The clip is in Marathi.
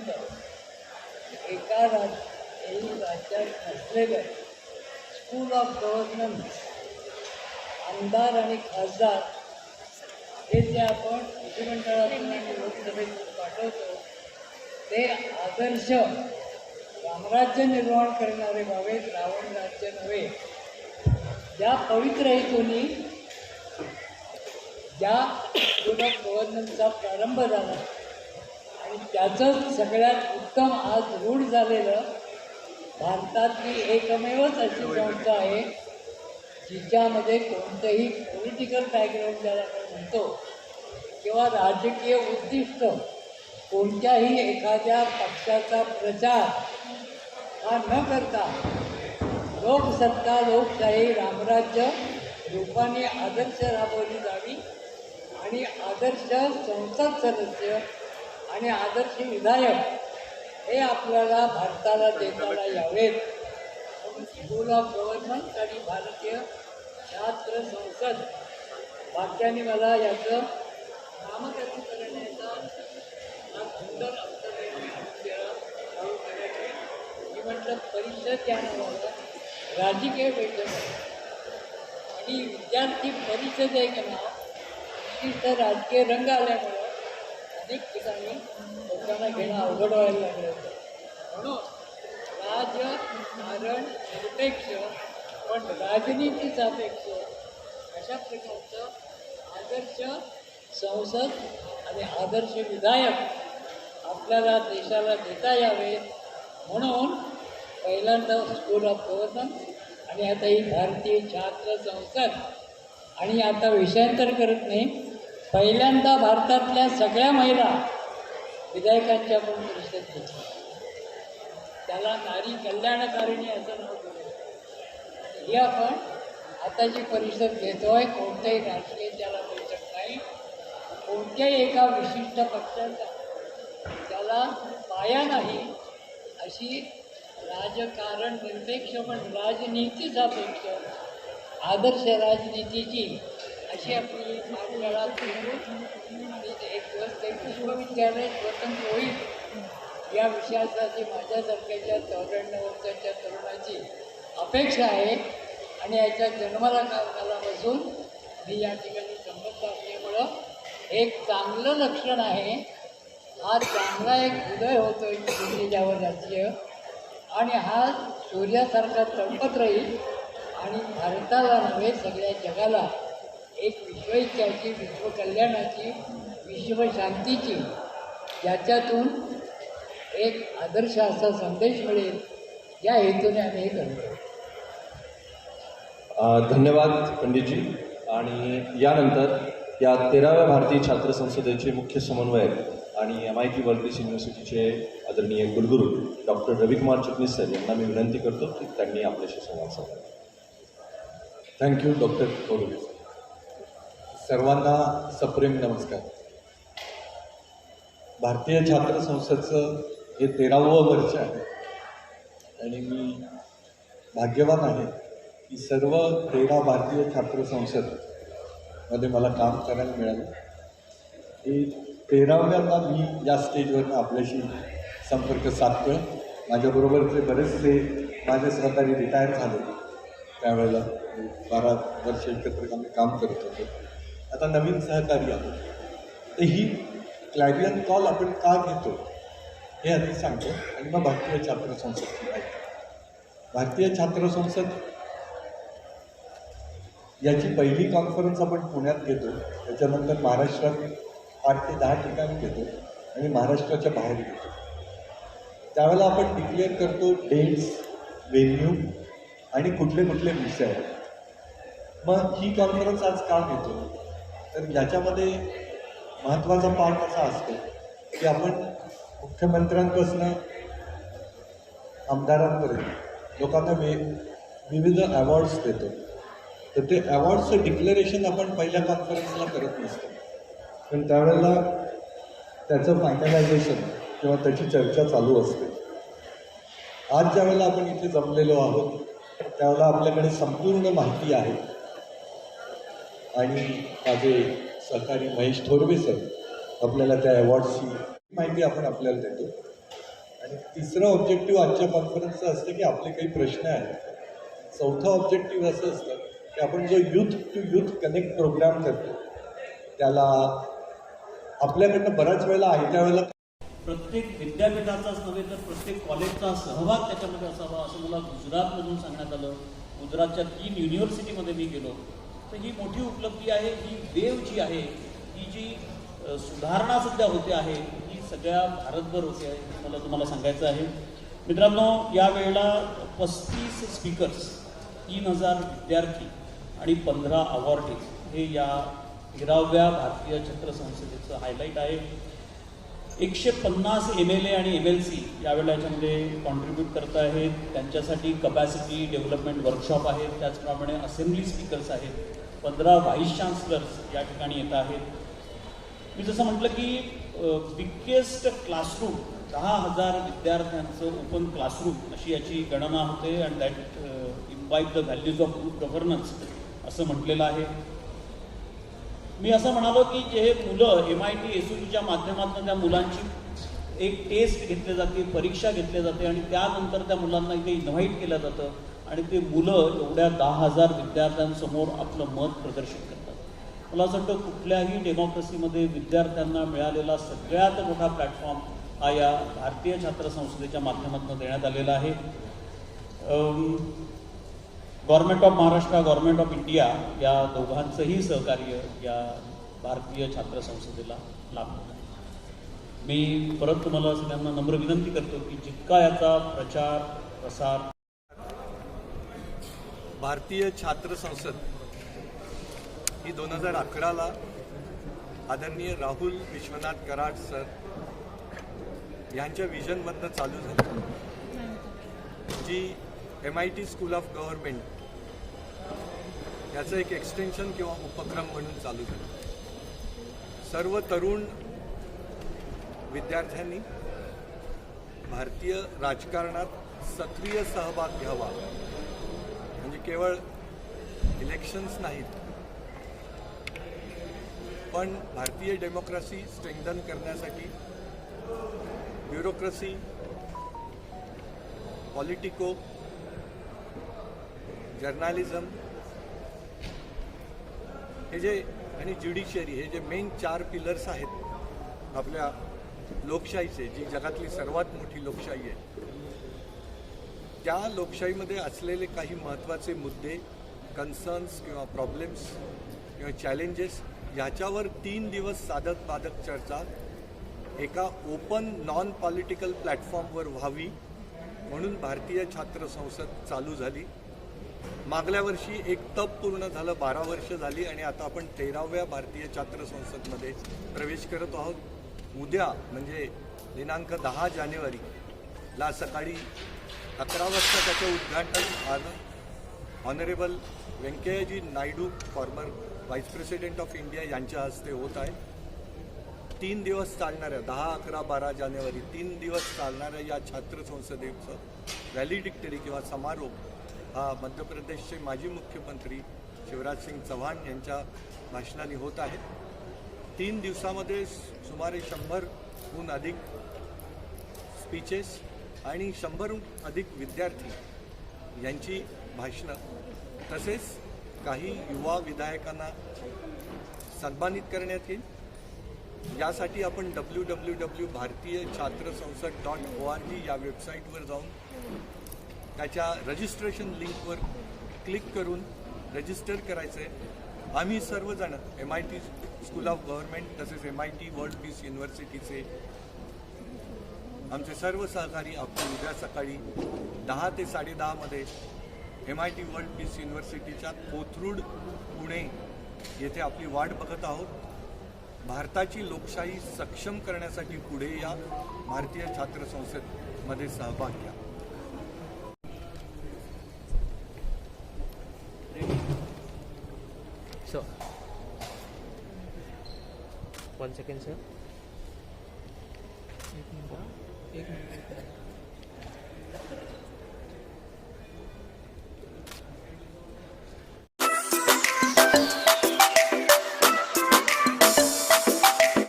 पर्यंत एका राज्य राज्यात नसलेलं स्कूल ऑफ गव्हर्नन्स आमदार आणि खासदार हे जे आपण विधिमंडळातून आणि लोकसभेतून पाठवतो ते आदर्श रामराज्य निर्माण करणारे व्हावेत रावण राज्य नव्हे. ज्या पवित्र हेतूनी ज्या स्कूल ऑफ गव्हर्नन्सचा प्रारंभ झाला आणि त्याचंच सगळ्यात उत्तम आज रूढ झालेलं भारतातली एकमेवच अशी संस्था आहे जिच्यामध्ये कोणतंही पॉलिटिकल बॅकग्राऊंड ज्याला आपण म्हणतो किंवा राजकीय उद्दिष्ट कोणत्याही एखाद्या पक्षाचा प्रचार हा न करता लोकसत्ता लोकशाही रामराज्य रूपाने आदर्श राबवली जावी आणि आदर्श संसद सदस्य आणि आदर्श विधायक हे आपल्याला भारताला देताना यावेत. स्कूल ऑफ गव्हर्नमेंट आणि भारतीय शास्त्र संसद. वाक्याने मला याचं नामकरण करण्याचा हा सुंदर अवसर मी म्हटलं परिषद या नावाला राजकीय बैठक आणि विद्यार्थी परिषद एक ना तिथं राजकीय रंग आल्यामुळे अनेक ठिकाणी लोकांना घेणं अवघड व्हायला लागलं होतं. म्हणून राजकारण निरपेक्ष पण राजनीती सापेक्ष अशा प्रकारचं आदर्श संसद आणि आदर्श विधायक आपल्याला देशाला देता यावे म्हणून पहिल्यांदा स्कूल ऑफ गव्हर्नन्स आणि आता ही भारतीय छात्र संसद आणि आता विषयांतर करत नाही पहिल्यांदा भारतातल्या सगळ्या महिला विधायकांच्या पण परिषद घेतल्या त्याला नारी कल्याणकारिणी असं नाव दिलं ही आपण आताची परिषद घेतोय कोणत्याही राजकीय त्याला बैठक नाही. कोणत्याही एका विशिष्ट पक्षाचा त्याला पाया नाही अशी राजकारण निरपेक्ष पण राजनीतीचा सापेक्ष आदर्श राजनीतीची अशी आपली पाठशाळा फिरून म्हणजे एक दिवस ते विश्वविद्यालय वर्तन होईल. या विषयासाठी माझ्यासारख्याच्या चौऱ्याण्णव वर्षाच्या तरुणाची अपेक्षा आहे आणि याच्या जन्माला कालापासून बसून मी या ठिकाणी संबंध असल्यामुळं एक चांगलं लक्षण आहे. हा चांगला एक उदय होतो एक सूर्यावर राजकीय आणि हा सूर्यासारखा चमकत राहील. आणि भारताला नव्हे सगळ्या जगाला एक विश्वइच्छाची विश्वकल्याणाची विश्वशांतीची याच्यातून एक आदर्श असा संदेश मिळेल या हेतूने आम्ही हे करतो. धन्यवाद पंडितजी. आणि यानंतर या तेराव्या भारतीय छात्र संसदेचे मुख्य समन्वयक आणि M I T world peace युनिव्हर्सिटीचे आदरणीय कुलगुरू डॉक्टर रविकुमार चिटणीस सर यांना मी विनंती करतो की त्यांनी आपल्याशी संवाद साधावा थँक्यू डॉक्टर कोरुले सर्वांना सप्रेम नमस्कार. भारतीय छात्र संसदचं हे तेरावं वर्ष आहे. आणि मी भाग्यवान आहे की सर्व तेरा भारतीय छात्र संसदमध्ये मला काम करायला मिळालं. हे तेराव्यांदा मी या स्टेजवरनं आपल्याशी संपर्क साधतोय. माझ्याबरोबरचे बरेचसे माझे सहकारी रिटायर झाले त्यावेळेला बारा वर्ष एकत्र आम्ही काम करत होतो. आता नवीन सहकारी आहोत. तर ही क्लॅरियन कॉल आपण का घेतो हे आधी सांगतो आणि मग भारतीय छात्र संसद. भारतीय छात्र संसद याची पहिली कॉन्फरन्स आपण पुण्यात घेतो. त्याच्यानंतर महाराष्ट्रात आठ ते दहा ठिकाणी घेतो आणि महाराष्ट्राच्या बाहेर घेतो. त्यावेळेला आपण डिक्लेअर करतो डेट्स व्हेन्यू आणि कुठले कुठले विषय आहेत. मग ही कॉन्फरन्स आज का घेतो? तर याच्यामध्ये महत्त्वाचा पार्ट असा असतो की आपण मुख्यमंत्र्यांपासून आमदारांपर्यंत लोकांना वे विविध अवॉर्ड्स देतो. तर ते अवॉर्ड्सचं डिक्लेरेशन आपण पहिल्या कॉन्फरन्सला करत नसतो. पण त्यावेळेला त्याचं फायनलायझेशन किंवा त्याची चर्चा चालू असते. आज ज्यावेळेला आपण इथे जमलेलो आहोत त्यावेळेला आपल्याकडे संपूर्ण माहिती आहे. आणि माझे सहकारी महेश थोरवे सर आपल्याला त्या अवॉर्डची माहिती आपण आपल्याला देतो. आणि तिसरं ऑब्जेक्टिव्ह आजच्या कॉन्फरन्सचं असतं की आपले काही प्रश्न आहेत. चौथं ऑब्जेक्टिव्ह असं असतं की आपण जो youth to youth connect programme करतो त्याला आपल्याकडनं बऱ्याच वेळेला आयत्या वेळेला प्रत्येक विद्यापीठाचाच नव्हे तर प्रत्येक कॉलेजचा सहभाग त्याच्यामध्ये असावा असं मला गुजरातमधून सांगण्यात आलं. गुजरातच्या तीन युनिव्हर्सिटीमध्ये मी गेलो. तर ही मोठी उपलब्धी आहे ही वेव जी आहे ही जी सुधारणा सध्या होते आहे ही सगळ्या भारतभर होते आहे हे मला तुम्हाला सांगायचं आहे. मित्रांनो यावेळेला पस्तीस स्पीकर्स तीन हजार विद्यार्थी आणि पंधरा अवॉर्डीज हे या तेराव्या भारतीय छत्र संसदेचं हायलाईट आहे. एकशे पन्नास एम एल ए आणि एम एल सी यावेळेला याच्यामध्ये कॉन्ट्रीब्यूट करत आहेत. त्यांच्यासाठी कपॅसिटी डेव्हलपमेंट वर्कशॉप आहेत. त्याचप्रमाणे असेंब्ली स्पीकर्स आहेत. पंधरा व्हाईस चान्सलर्स या ठिकाणी येत आहेत. मी जसं म्हटलं की बिगेस्ट क्लासरूम दहा हजार विद्यार्थ्यांचं ओपन क्लासरूम अशी याची गणना होते and that imbibe the values of good governance असं म्हटलेलं आहे. मी असं म्हणालो की जे मुलं एम आय टी एस यूच्या माध्यमातून त्या मुलांची एक टेस्ट घेतली जाते परीक्षा घेतली जाते आणि त्यानंतर त्या मुलांना इथे इन्व्हाइट केलं जातं. आणि ते मुलं एवढ्या दहा हजार विद्यार्थ्यांसमोर आपलं मत प्रदर्शित करतात. मला असं वाटतं कुठल्याही डेमोक्रेसीमध्ये विद्यार्थ्यांना मिळालेला सगळ्यात मोठा प्लॅटफॉर्म हा या भारतीय छात्र संस्थेच्या माध्यमातून देण्यात आलेला आहे. Government of Maharashtra government of India या दोघांचंही सहकार्य या भारतीय छात्र संसदेला लाभलं मी परत तुम्हाला सगळ्यांना नम्र विनंती करतो की जितका याचा प्रचार प्रसार भारतीय छात्र संसद ही दोन हजार अकराला आदरणीय राहुल विश्वनाथ कराड सर यांच्या विजनमधनं चालू झाली. जी M I T school of government याचं एक एक्सटेन्शन किंवा उपक्रम म्हणून चालू झालं. सर्व तरुण विद्यार्थ्यांनी भारतीय राजकारणात सक्रिय सहभाग घ्यावा. केवळ इलेक्शन्स नाहीत पण भारतीय डेमोक्रेसी स्ट्रेंथन करण्यासाठी ब्युरोक्रेसी पॉलिटिको जर्नालिझम हे जे आणि ज्युडिशियरी हे जे मेन चार पिलर्स आहेत आपल्या लोकशाहीचे जी जगातली सर्वात मोठी लोकशाही आहे. त्या लोकशाहीमध्ये असलेले काही महत्त्वाचे मुद्दे कन्सर्न्स किंवा प्रॉब्लेम्स किंवा चॅलेंजेस याच्यावर तीन दिवस साधक बाधक चर्चा एका ओपन नॉन पॉलिटिकल प्लॅटफॉर्मवर व्हावी म्हणून भारतीय छात्र संसद चालू झाली. मागल्या वर्षी एक तप पूर्ण झालं बारा वर्ष झाली आणि आता आपण तेराव्या भारतीय छात्र संसदमध्ये प्रवेश करत आहोत. उद्या म्हणजे दिनांक दहा जानेवारी ला सकाळी अकरा वाजता त्याचं उद्घाटन आलं honourable Venkaiahji Naidu former vice president of India यांच्या हस्ते होत आहे. तीन दिवस चालणाऱ्या दहा अकरा बारा जानेवारी तीन दिवस चालणाऱ्या या छात्र संसदेचं व्हॅलिडिक्टरी किंवा समारोप हा मध्य प्रदेशचे माजी मुख्यमंत्री शिवराज सिंग चव्हाण यांच्या भाषणाने होत आहे. तीन दिवसामध्ये सुमारे शंभरहून अधिक स्पीचेस आणि शंभरहून अधिक विद्यार्थी यांची भाषणं तसेच काही युवा विधायकांना सन्मानित करण्यात येईल. यासाठी आपण डब्ल्यू डब्ल्यू डब्ल्यू भारतीय छात्र संसद डॉट ओ आर जी या वेबसाईटवर जाऊन त्याच्या रजिस्ट्रेशन लिंकवर क्लिक करून रजिस्टर करायचं आहे आम्ही सर्वजण M I T school of government तसेच M I T world peace युनिव्हर्सिटीचे आमचे सर्व सहकारी आपण उद्या सकाळी दहा ते साडेदहामध्ये M I T world peace युनिव्हर्सिटीच्या Kothrud Pune येथे आपली वाट बघत आहोत. भारताची लोकशाही सक्षम करण्यासाठी पुढे या भारतीय छात्र संसदमध्ये सहभाग घ्या. Sir. एक मिनिट एक मिनिट